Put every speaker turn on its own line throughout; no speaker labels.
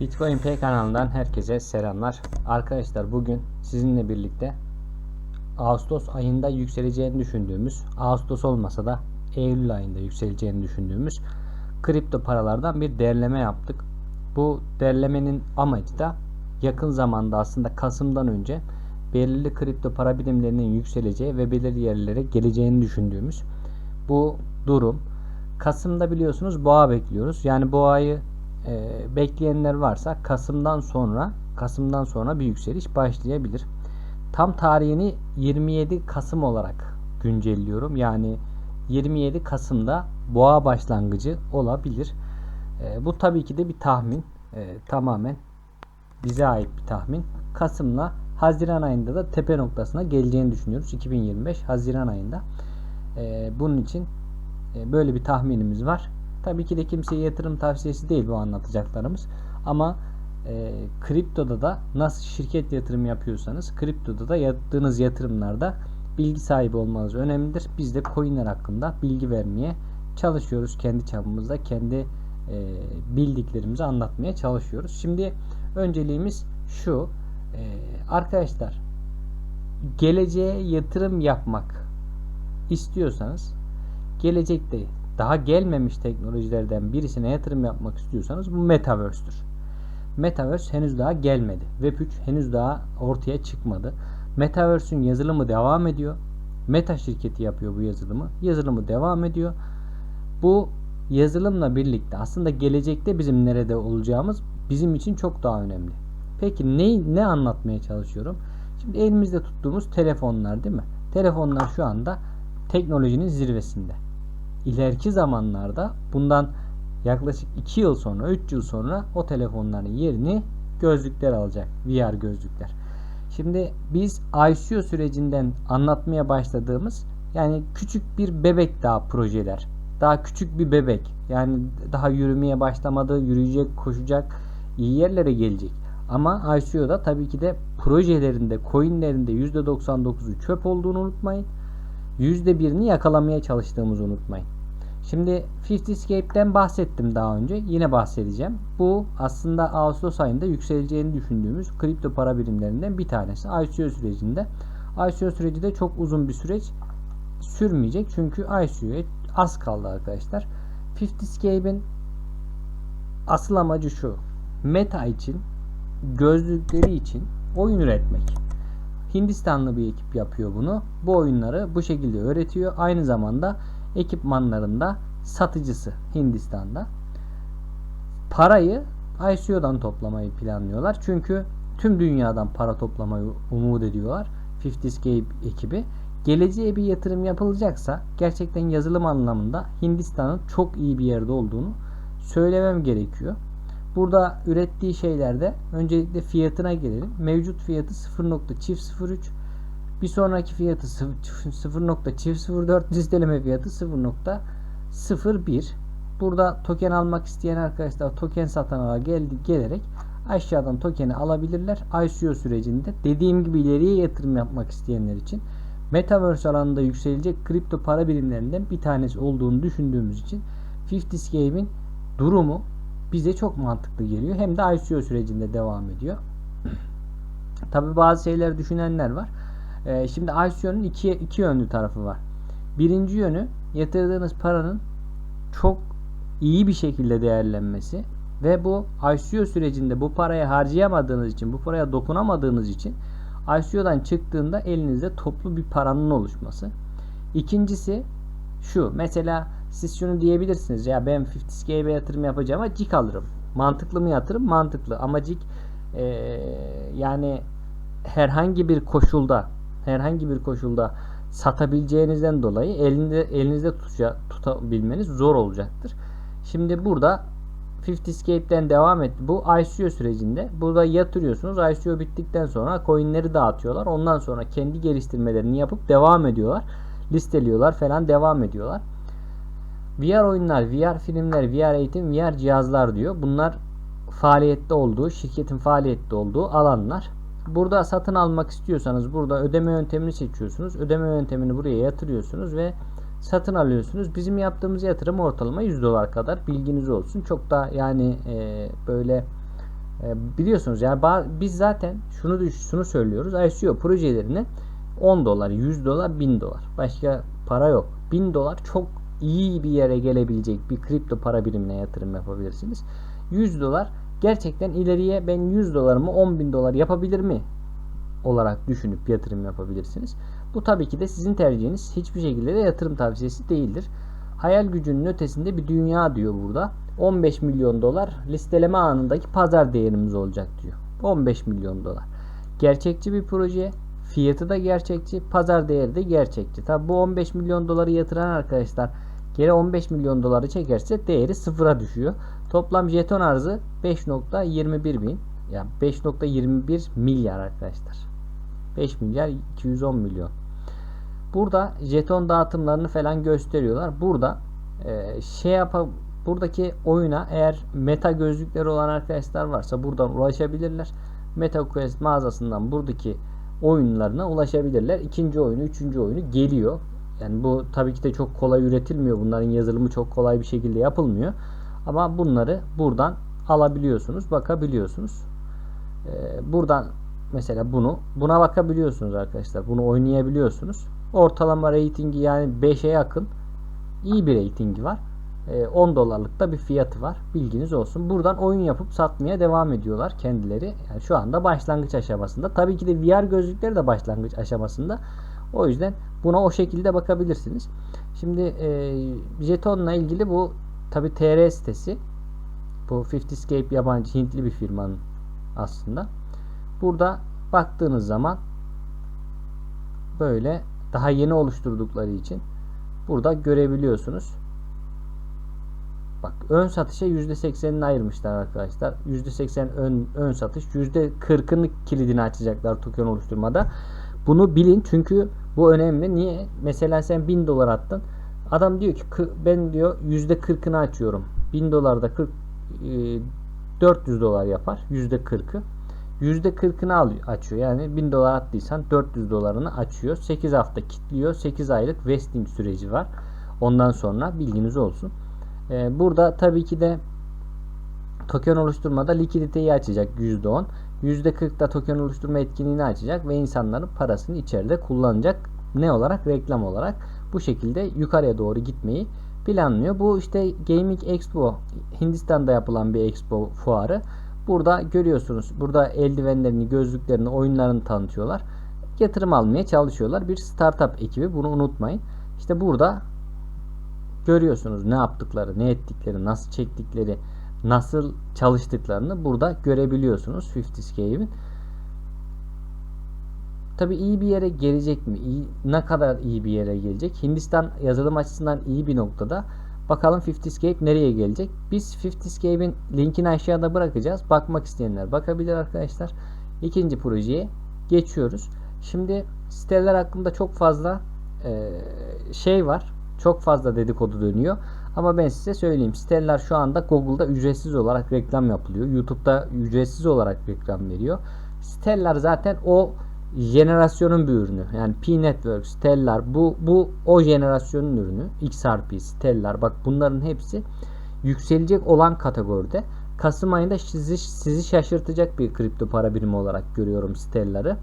Bitcoin Pay kanalından herkese selamlar. Arkadaşlar bugün sizinle birlikte Ağustos ayında yükseleceğini düşündüğümüz, Ağustos olmasa da Eylül ayında yükseleceğini düşündüğümüz kripto paralardan bir derleme yaptık. Bu derlemenin amacı da yakın zamanda aslında Kasım'dan önce belirli kripto para birimlerinin yükseleceği ve belirli yerlere geleceğini düşündüğümüz bu durum. Kasım'da biliyorsunuz boğa bekliyoruz. Yani boğayı e, bekleyenler varsa Kasım'dan sonra Kasım'dan sonra bir yükseliş başlayabilir. Tam tarihini 27 Kasım olarak güncelliyorum. Yani 27 Kasım'da boğa başlangıcı olabilir. E, bu tabii ki de bir tahmin. E, tamamen bize ait bir tahmin. Kasım'la Haziran ayında da tepe noktasına geleceğini düşünüyoruz. 2025 Haziran ayında. E, bunun için e, böyle bir tahminimiz var. Tabii ki de kimseye yatırım tavsiyesi değil bu anlatacaklarımız. Ama e, kriptoda da nasıl şirket yatırım yapıyorsanız kriptoda da yaptığınız yatırımlarda bilgi sahibi olmanız önemlidir. Biz de coinler hakkında bilgi vermeye çalışıyoruz. Kendi çapımızda kendi e, bildiklerimizi anlatmaya çalışıyoruz. Şimdi önceliğimiz şu. E, arkadaşlar geleceğe yatırım yapmak istiyorsanız gelecekte daha gelmemiş teknolojilerden birisine yatırım yapmak istiyorsanız bu Metaverse'tür. Metaverse henüz daha gelmedi. Web 3 henüz daha ortaya çıkmadı. Metaverse'ün yazılımı devam ediyor. Meta şirketi yapıyor bu yazılımı. Yazılımı devam ediyor. Bu yazılımla birlikte aslında gelecekte bizim nerede olacağımız bizim için çok daha önemli. Peki ne ne anlatmaya çalışıyorum? Şimdi elimizde tuttuğumuz telefonlar değil mi? Telefonlar şu anda teknolojinin zirvesinde. İleriki zamanlarda bundan yaklaşık 2 yıl sonra 3 yıl sonra o telefonların yerini gözlükler alacak. VR gözlükler. Şimdi biz ICO sürecinden anlatmaya başladığımız yani küçük bir bebek daha projeler. Daha küçük bir bebek. Yani daha yürümeye başlamadı, yürüyecek, koşacak, iyi yerlere gelecek. Ama ICO'da tabii ki de projelerinde, coinlerinde %99'u çöp olduğunu unutmayın. %1'ini yakalamaya çalıştığımızı unutmayın. Şimdi 50scape'den bahsettim daha önce. Yine bahsedeceğim. Bu aslında Ağustos ayında yükseleceğini düşündüğümüz kripto para birimlerinden bir tanesi. ICO sürecinde. ICO süreci de çok uzun bir süreç sürmeyecek. Çünkü ICO'ya az kaldı arkadaşlar. 50scape'in asıl amacı şu. Meta için gözlükleri için oyun üretmek. Hindistanlı bir ekip yapıyor bunu. Bu oyunları bu şekilde öğretiyor. Aynı zamanda ekipmanlarında satıcısı Hindistan'da. Parayı ICO'dan toplamayı planlıyorlar. Çünkü tüm dünyadan para toplamayı umut ediyorlar. 50scape ekibi. Geleceğe bir yatırım yapılacaksa gerçekten yazılım anlamında Hindistan'ın çok iyi bir yerde olduğunu söylemem gerekiyor. Burada ürettiği şeylerde öncelikle fiyatına gelelim. Mevcut fiyatı 0.003 bir sonraki fiyatı 0.004 listeleme fiyatı 0.01 Burada token almak isteyen arkadaşlar token satana geldi, gelerek aşağıdan tokeni alabilirler. ICO sürecinde dediğim gibi ileriye yatırım yapmak isteyenler için Metaverse alanında yükselecek kripto para birimlerinden bir tanesi olduğunu düşündüğümüz için 50scape'in durumu bize çok mantıklı geliyor. Hem de ICO sürecinde devam ediyor. Tabi bazı şeyler düşünenler var. Ee, şimdi ICO'nun iki, iki yönlü tarafı var. Birinci yönü yatırdığınız paranın çok iyi bir şekilde değerlenmesi ve bu ICO sürecinde bu parayı harcayamadığınız için, bu paraya dokunamadığınız için ICO'dan çıktığında elinizde toplu bir paranın oluşması. İkincisi şu. Mesela siz şunu diyebilirsiniz. Ya ben 50scape'e yatırım yapacağım ama cik alırım. Mantıklı mı yatırım? Mantıklı. Ama cik ee, yani herhangi bir koşulda herhangi bir koşulda satabileceğinizden dolayı elinde elinizde tutuşa, tutabilmeniz zor olacaktır. Şimdi burada 50scape'den devam etti. Bu ICO sürecinde burada yatırıyorsunuz. ICO bittikten sonra coinleri dağıtıyorlar. Ondan sonra kendi geliştirmelerini yapıp devam ediyorlar. Listeliyorlar falan devam ediyorlar. VR oyunlar, VR filmler, VR eğitim, VR cihazlar diyor. Bunlar faaliyette olduğu, şirketin faaliyette olduğu alanlar. Burada satın almak istiyorsanız burada ödeme yöntemini seçiyorsunuz. Ödeme yöntemini buraya yatırıyorsunuz ve satın alıyorsunuz. Bizim yaptığımız yatırım ortalama 100 dolar kadar bilginiz olsun. Çok da yani e, böyle E, biliyorsunuz yani biz zaten şunu düş şunu söylüyoruz. ICO projelerini 10 dolar, 100 dolar, 1000 dolar. Başka para yok. 1000 dolar çok iyi bir yere gelebilecek bir kripto para birimine yatırım yapabilirsiniz. 100 dolar gerçekten ileriye ben 100 dolarımı 10 bin dolar yapabilir mi olarak düşünüp yatırım yapabilirsiniz. Bu tabii ki de sizin tercihiniz. Hiçbir şekilde de yatırım tavsiyesi değildir. Hayal gücünün ötesinde bir dünya diyor burada. 15 milyon dolar listeleme anındaki pazar değerimiz olacak diyor. 15 milyon dolar. Gerçekçi bir proje. Fiyatı da gerçekçi. Pazar değeri de gerçekçi. Tabi bu 15 milyon doları yatıran arkadaşlar geri 15 milyon doları çekerse değeri sıfıra düşüyor. Toplam jeton arzı 5.21 bin. Yani 5.21 milyar arkadaşlar. 5 milyar 210 milyon. Burada jeton dağıtımlarını falan gösteriyorlar. Burada e, şey yapa buradaki oyuna eğer meta gözlükleri olan arkadaşlar varsa buradan ulaşabilirler. MetaQuest mağazasından buradaki oyunlarına ulaşabilirler. İkinci oyunu, üçüncü oyunu geliyor. Yani bu tabii ki de çok kolay üretilmiyor. Bunların yazılımı çok kolay bir şekilde yapılmıyor. Ama bunları buradan alabiliyorsunuz, bakabiliyorsunuz. Ee, buradan mesela bunu buna bakabiliyorsunuz arkadaşlar. Bunu oynayabiliyorsunuz. Ortalama reytingi yani 5'e yakın iyi bir reytingi var. Ee, 10 dolarlık da bir fiyatı var. Bilginiz olsun. Buradan oyun yapıp satmaya devam ediyorlar kendileri. Yani şu anda başlangıç aşamasında. Tabii ki de VR gözlükleri de başlangıç aşamasında. O yüzden buna o şekilde bakabilirsiniz. Şimdi e, jetonla ilgili bu tabi TR sitesi. Bu 50scape yabancı Hintli bir firmanın aslında. Burada baktığınız zaman böyle daha yeni oluşturdukları için burada görebiliyorsunuz. Bak ön satışa %80'ini ayırmışlar arkadaşlar. %80 ön, ön satış. %40'ını kilidini açacaklar token oluşturmada. Bunu bilin çünkü bu önemli. Niye? Mesela sen 1000 dolar attın. Adam diyor ki ben diyor %40'ını açıyorum. 1000 dolarda 40 400 dolar yapar. %40'ı. %40'ını alıyor, açıyor. Yani 1000 dolar attıysan 400 dolarını açıyor. 8 hafta kilitliyor. 8 aylık vesting süreci var. Ondan sonra bilginiz olsun. Ee, burada tabii ki de token oluşturmada likiditeyi açacak %10. %40 da token oluşturma etkinliğini açacak ve insanların parasını içeride kullanacak. Ne olarak? Reklam olarak. Bu şekilde yukarıya doğru gitmeyi planlıyor. Bu işte Gaming Expo Hindistan'da yapılan bir expo fuarı. Burada görüyorsunuz. Burada eldivenlerini, gözlüklerini, oyunlarını tanıtıyorlar. Yatırım almaya çalışıyorlar. Bir startup ekibi. Bunu unutmayın. İşte burada görüyorsunuz ne yaptıkları, ne ettikleri, nasıl çektikleri, nasıl çalıştıklarını burada görebiliyorsunuz 50scape'in. Tabi iyi bir yere gelecek mi? İyi, ne kadar iyi bir yere gelecek? Hindistan yazılım açısından iyi bir noktada. Bakalım 50scape nereye gelecek? Biz 50scape'in linkini aşağıda bırakacağız. Bakmak isteyenler bakabilir arkadaşlar. İkinci projeye geçiyoruz. Şimdi siteler hakkında çok fazla e, şey var. Çok fazla dedikodu dönüyor. Ama ben size söyleyeyim. Siteler şu anda Google'da ücretsiz olarak reklam yapılıyor. YouTube'da ücretsiz olarak reklam veriyor. Stellar zaten o jenerasyonun bir ürünü. Yani P-Network, Stellar bu bu o jenerasyonun ürünü. XRP, Stellar bak bunların hepsi yükselecek olan kategoride. Kasım ayında sizi, sizi şaşırtacak bir kripto para birimi olarak görüyorum Stellar'ı.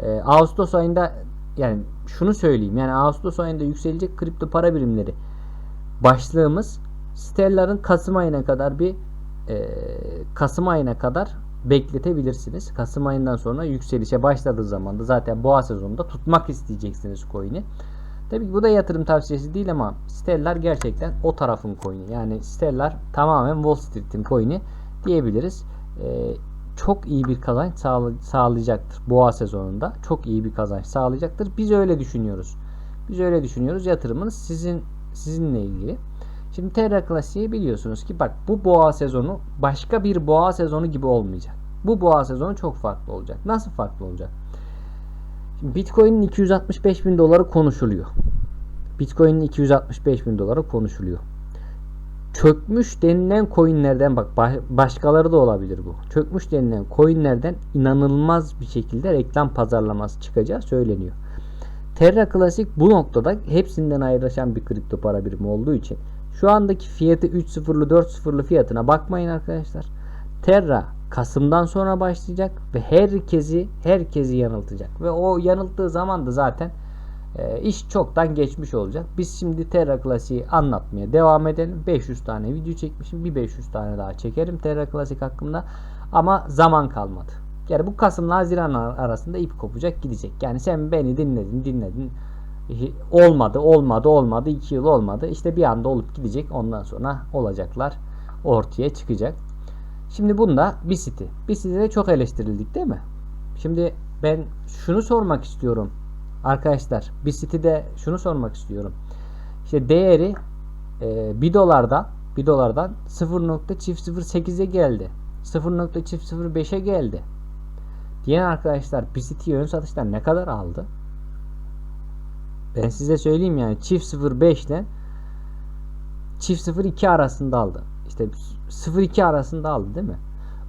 Ee, Ağustos ayında yani şunu söyleyeyim. Yani Ağustos ayında yükselecek kripto para birimleri başlığımız Stellar'ın Kasım ayına kadar bir e, Kasım ayına kadar bekletebilirsiniz. Kasım ayından sonra yükselişe başladığı zaman da zaten boğa sezonunda tutmak isteyeceksiniz coin'i. Tabii ki bu da yatırım tavsiyesi değil ama Stellar gerçekten o tarafın coin'i. Yani Stellar tamamen Wall Street'in coin'i diyebiliriz. Ee, çok iyi bir kazanç sağlayacaktır boğa sezonunda. Çok iyi bir kazanç sağlayacaktır. Biz öyle düşünüyoruz. Biz öyle düşünüyoruz. Yatırımınız sizin sizinle ilgili. Şimdi Terra Classic'i biliyorsunuz ki bak bu boğa sezonu başka bir boğa sezonu gibi olmayacak. Bu boğa sezonu çok farklı olacak. Nasıl farklı olacak? Şimdi Bitcoin'in 265 bin doları konuşuluyor. Bitcoin'in 265 bin doları konuşuluyor. Çökmüş denilen coinlerden bak başkaları da olabilir bu. Çökmüş denilen coinlerden inanılmaz bir şekilde reklam pazarlaması çıkacağı söyleniyor. Terra Classic bu noktada hepsinden ayrışan bir kripto para birimi olduğu için şu andaki fiyatı 3.0'lı 4.0'lı fiyatına bakmayın arkadaşlar. Terra Kasım'dan sonra başlayacak ve herkesi herkesi yanıltacak ve o yanılttığı zaman da zaten e, iş çoktan geçmiş olacak. Biz şimdi Terra Classic'i anlatmaya devam edelim. 500 tane video çekmişim. Bir 500 tane daha çekerim Terra Classic hakkında. Ama zaman kalmadı. Yani bu Kasım'la Haziran ar- arasında ip kopacak gidecek. Yani sen beni dinledin dinledin. Olmadı olmadı olmadı. 2 yıl olmadı. İşte bir anda olup gidecek. Ondan sonra olacaklar ortaya çıkacak. Şimdi bunda bir site. Bir sitede çok eleştirildik değil mi? Şimdi ben şunu sormak istiyorum. Arkadaşlar bir sitede şunu sormak istiyorum. İşte değeri e, 1 dolardan 1 dolardan 0.008'e geldi. 0.005'e geldi. Diyen arkadaşlar siteyi ön satıştan ne kadar aldı? Ben size söyleyeyim yani çift 05 ile çift 02 arasında aldı. İşte 02 arasında aldı değil mi?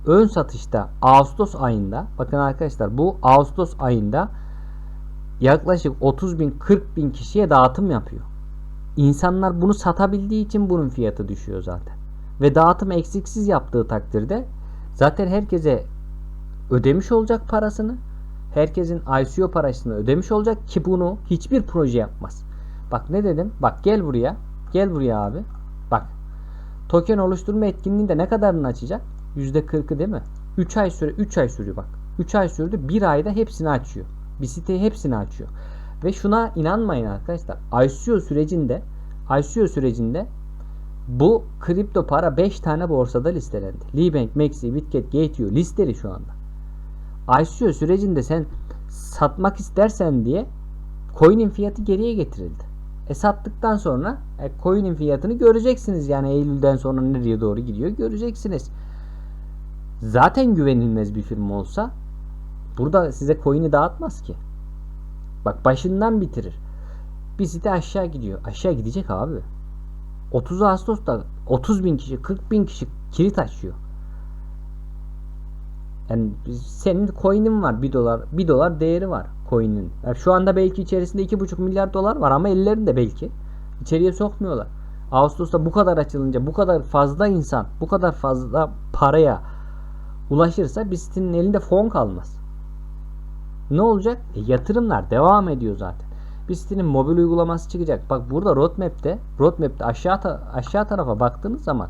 Ön satışta Ağustos ayında bakın arkadaşlar bu Ağustos ayında yaklaşık 30 bin 40 bin kişiye dağıtım yapıyor. İnsanlar bunu satabildiği için bunun fiyatı düşüyor zaten. Ve dağıtım eksiksiz yaptığı takdirde zaten herkese ödemiş olacak parasını. Herkesin ICO parasını ödemiş olacak ki bunu hiçbir proje yapmaz. Bak ne dedim? Bak gel buraya. Gel buraya abi. Bak. Token oluşturma etkinliğinde ne kadarını açacak? %40'ı değil mi? 3 ay süre 3 ay sürüyor bak. 3 ay sürdü. 1 ayda hepsini açıyor. Bir site hepsini açıyor. Ve şuna inanmayın arkadaşlar. ICO sürecinde ICO sürecinde bu kripto para 5 tane borsada listelendi. Libank, Maxi, Bitget, Gate.io listeli şu anda. ICO sürecinde sen satmak istersen diye coin'in fiyatı geriye getirildi. E sattıktan sonra e, coin'in fiyatını göreceksiniz. Yani Eylül'den sonra nereye doğru gidiyor göreceksiniz. Zaten güvenilmez bir firma olsa burada size coin'i dağıtmaz ki. Bak başından bitirir. Bir site aşağı gidiyor. Aşağı gidecek abi. 30 Ağustos'ta 30 bin kişi 40 bin kişi kilit açıyor. Yani senin coin'in var 1 dolar 1 dolar değeri var coin'in. Yani şu anda belki içerisinde 2,5 milyar dolar var ama ellerinde belki. İçeriye sokmuyorlar. Ağustos'ta bu kadar açılınca bu kadar fazla insan bu kadar fazla paraya ulaşırsa bir elinde fon kalmaz. Ne olacak? E, yatırımlar devam ediyor zaten. Bir mobil uygulaması çıkacak. Bak burada roadmap'te roadmap'te aşağı ta- aşağı tarafa baktığınız zaman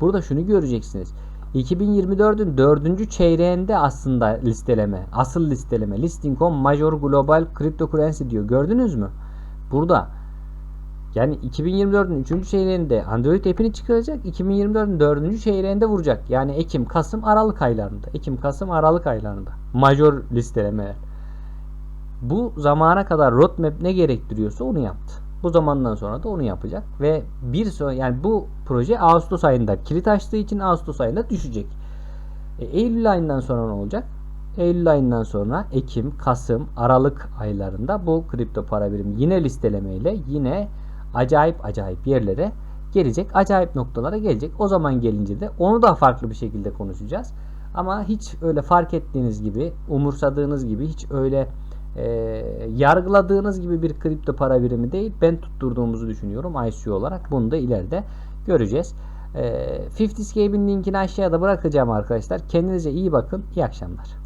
burada şunu göreceksiniz. 2024'ün 4. çeyreğinde aslında listeleme, asıl listeleme, listing on major global cryptocurrency diyor. Gördünüz mü? Burada yani 2024'ün 3. çeyreğinde Android app'ini çıkaracak. 2024'ün 4. çeyreğinde vuracak. Yani Ekim, Kasım, Aralık aylarında. Ekim, Kasım, Aralık aylarında. Major listelemeler. Bu zamana kadar roadmap ne gerektiriyorsa onu yaptı. Bu zamandan sonra da onu yapacak ve bir sonra yani bu proje Ağustos ayında kilit açtığı için Ağustos ayında düşecek. E, Eylül ayından sonra ne olacak? Eylül ayından sonra Ekim, Kasım, Aralık aylarında bu kripto para birimi yine listelemeyle yine acayip acayip yerlere gelecek. Acayip noktalara gelecek. O zaman gelince de onu da farklı bir şekilde konuşacağız. Ama hiç öyle fark ettiğiniz gibi, umursadığınız gibi, hiç öyle e, yargıladığınız gibi bir kripto para birimi değil. Ben tutturduğumuzu düşünüyorum ICO olarak. Bunu da ileride göreceğiz. E, 50scape'in linkini aşağıda bırakacağım arkadaşlar. Kendinize iyi bakın. İyi akşamlar.